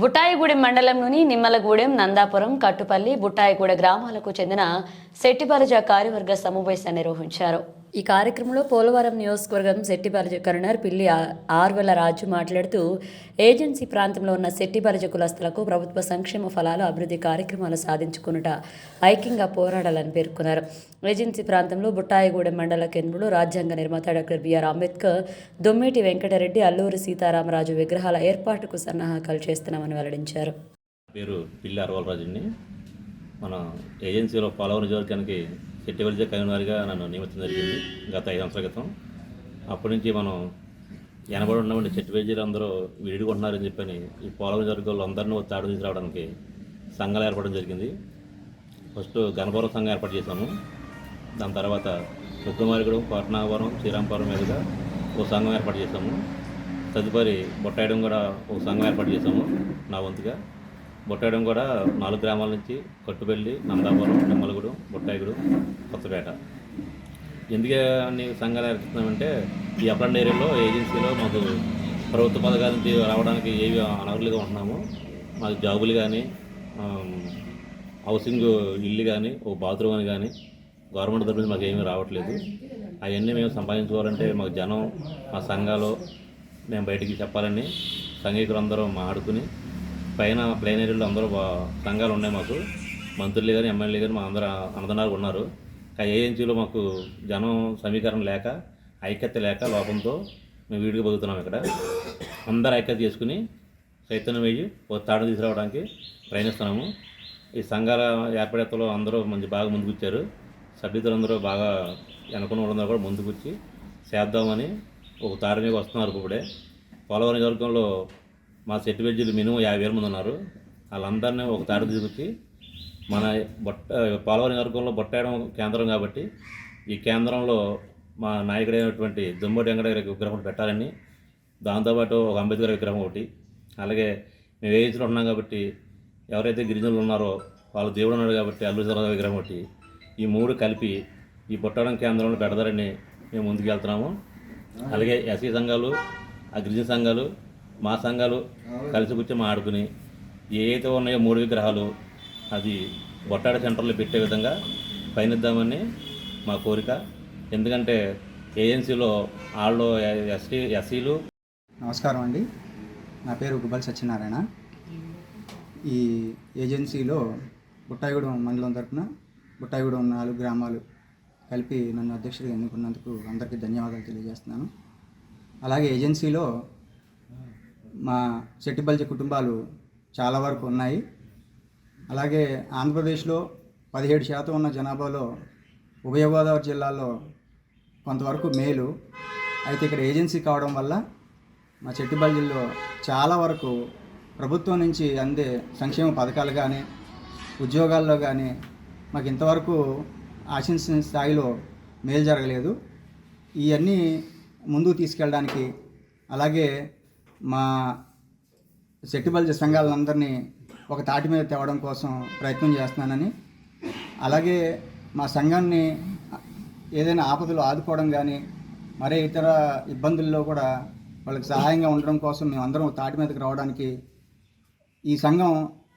బుట్టాయిగూడెం మండలంలోని నిమ్మలగూడెం నందాపురం కట్టుపల్లి బుట్టాయిగూడ గ్రామాలకు చెందిన శెట్టిపరజ కార్యవర్గ సమావేశం నిర్వహించారు. ఈ కార్యక్రమంలో పోలవరం నియోజకవర్గం శెట్టిబలజ కరుణర్ పిల్లి ఆ- ఆర్వెల రాజు మాట్లాడుతూ ఏజెన్సీ ప్రాంతంలో ఉన్న శెట్టిబలజ కులస్తులకు ప్రభుత్వ సంక్షేమ ఫలాలు అభివృద్ధి కార్యక్రమాలు సాధించుకునుట ఐక్యంగా పోరాడాలని పేర్కొన్నారు. ఏజెన్సీ ప్రాంతంలో బుట్టాయిగూడెం మండల కేంద్రంలో రాజ్యాంగ నిర్మాత doctor B R Ambedkar Dommeti Venkata Reddy Alluri Sitarama Raju విగ్రహాల ఏర్పాటుకు సన్నాహకాలు చేస్తున్నామని వెల్లడించారు. పేరు పిల్లి మన ఏజెన్సీలో పోలవరం నియోజకవర్గానికి సెట్టివల్జ కన్వీనర్గా నన్ను నియమించడం జరిగింది గత ఐదు సంవత్సరాల క్రితం. అప్పటి నుంచి మనం వెనబడి ఉన్నటువంటి చెట్టువేజీలు అందరూ విడిగుంటున్నారని చెప్పని ఈ పోలవరం నియోజకవర్గంలో అందరినీ తాడు తీసుకురావడానికి సంఘాలు ఏర్పడడం జరిగింది. ఫస్ట్ గణపవరం సంఘం ఏర్పాటు చేశాము. దాని తర్వాత రుక్కుమారిగూడెం పట్నాపురం శ్రీరాంపురం మీదుగా ఓ సంఘం ఏర్పాటు చేశాము. తదుపరి బొట్టాయడం కూడా ఒక సంఘం ఏర్పాటు చేశాము నా వంతుగా. బొట్టాయడం కూడా నాలుగు గ్రామాల నుంచి కట్టుబెల్లి నందాపురం నిమ్మలగూడెం బొట్టాయిగూడెం కొత్తపేట. ఎందుకే అన్ని సంఘాలు ఏర్పడుతున్నామంటే ఈ అప్లాండ్ ఏరియాలో ఏజెన్సీలో మాకు ప్రభుత్వ పథకాల నుంచి రావడానికి ఏవి అనర్హులుగా ఉంటున్నాము మాకు జాబులు కానీ హౌసింగ్ ఇల్లు కానీ ఒక బాత్రూమ్ అని కానీ గవర్నమెంట్ తరఫు నుంచి మాకు ఏమీ రావట్లేదు. అవన్నీ మేము సంపాదించుకోవాలంటే మాకు జనం మా సంఘాలు మేము బయటికి చెప్పాలని సంఘీకులందరూ మాడుకుని పైన ప్లేన్ ఏరియాలో అందరూ సంఘాలు ఉన్నాయి మాకు. మంత్రులు కానీ ఎమ్మెల్యే కానీ మా అందరూ అన్నదన్నారు ఉన్నారు. ఆ ఏజెన్సీలో మాకు జనం సమీకరణ లేక ఐక్యత లేక లోపంతో మేము వీడికి బతుకుతున్నాం ఇక్కడ. అందరు ఐక్యత చేసుకుని చైతన్యం వేయి ఒక తాడు తీసుకురావడానికి ప్రయత్నిస్తున్నాము. ఈ సంఘాల ఏర్పడేతలో అందరూ మంచి బాగా ముందుకు వచ్చారు. అందరూ బాగా వెనుకున్న వాళ్ళందరూ కూడా ముందుకొచ్చి చేద్దామని ఒక తాడు మీద వస్తున్నారు ఇప్పుడే. పోలవరం నియోజకవర్గంలో మా సెట్ వెజ్జీలు మినిమం యాభై వేల మంది ఉన్నారు. వాళ్ళందరినీ ఒక తాడు తీసుకొచ్చి మన బొట్ట పోలవరం నియోజకవర్గంలో బొట్టాయడం కేంద్రం కాబట్టి ఈ కేంద్రంలో మా నాయకుడైనటువంటి దుమ్మడి వెంకటగిరి విగ్రహం పెట్టాలని దాంతోపాటు ఒక అంబేద్కర్ విగ్రహం ఒకటి. అలాగే మేము ఏజ్లో ఉన్నాం కాబట్టి ఎవరైతే గిరిజనులు ఉన్నారో వాళ్ళు దేవుడు ఉన్నాడు కాబట్టి అల్లు విగ్రహం ఒకటి. ఈ మూడు కలిపి ఈ పుట్టడం కేంద్రంలో పెడతారని మేము ముందుకు వెళ్తున్నాము. అలాగే ఎస్సీ సంఘాలు ఆ గిరిజన సంఘాలు మా సంఘాలు కలిసి కూర్చొని ఆడుకుని ఏ అయితే ఉన్నాయో మూడు విగ్రహాలు అది బొట్టాడ సెంటర్లో పెట్టే విధంగా పయనిద్దామని మా కోరిక. ఎందుకంటే ఏజెన్సీలో వాళ్ళు ఎస్టీ ఎస్సీలు. నమస్కారం అండి. నా పేరు గుబ్బల్ సత్యనారాయణ. ఈ ఏజెన్సీలో బుట్టాయిగూడెం మండలం తరపున బుట్టాయిగూడెం నాలుగు గ్రామాలు కలిపి నన్ను అధ్యక్షుడిగా ఎన్నుకున్నందుకు అందరికీ ధన్యవాదాలు తెలియజేస్తున్నాను. అలాగే ఏజెన్సీలో మా చెట్టిబల్జ కుటుంబాలు చాలా వరకు ఉన్నాయి. అలాగే ఆంధ్రప్రదేశ్లో పదిహేడు శాతం ఉన్న జనాభాలో ఉభయ గోదావరి జిల్లాలో కొంతవరకు మేలు. అయితే ఇక్కడ ఏజెన్సీ కావడం వల్ల మా చెట్టుబల్జిల్లో చాలా వరకు ప్రభుత్వం నుంచి అందే సంక్షేమ పథకాలు కానీ ఉద్యోగాల్లో కానీ మాకు ఇంతవరకు ఆశించిన స్థాయిలో మేలు జరగలేదు. ఇవన్నీ ముందుకు తీసుకెళ్ళడానికి అలాగే మా సెట్టిబల్జ సంఘాలందరినీ ఒక తాటి మీద తేవడం కోసం ప్రయత్నం చేస్తున్నానని. అలాగే మా సంఘాన్ని ఏదైనా ఆపదలు ఆదుకోవడం కానీ మరే ఇతర ఇబ్బందుల్లో కూడా వాళ్ళకి సహాయంగా ఉండడం కోసం మేము అందరం తాటి మీదకి రావడానికి ఈ సంఘం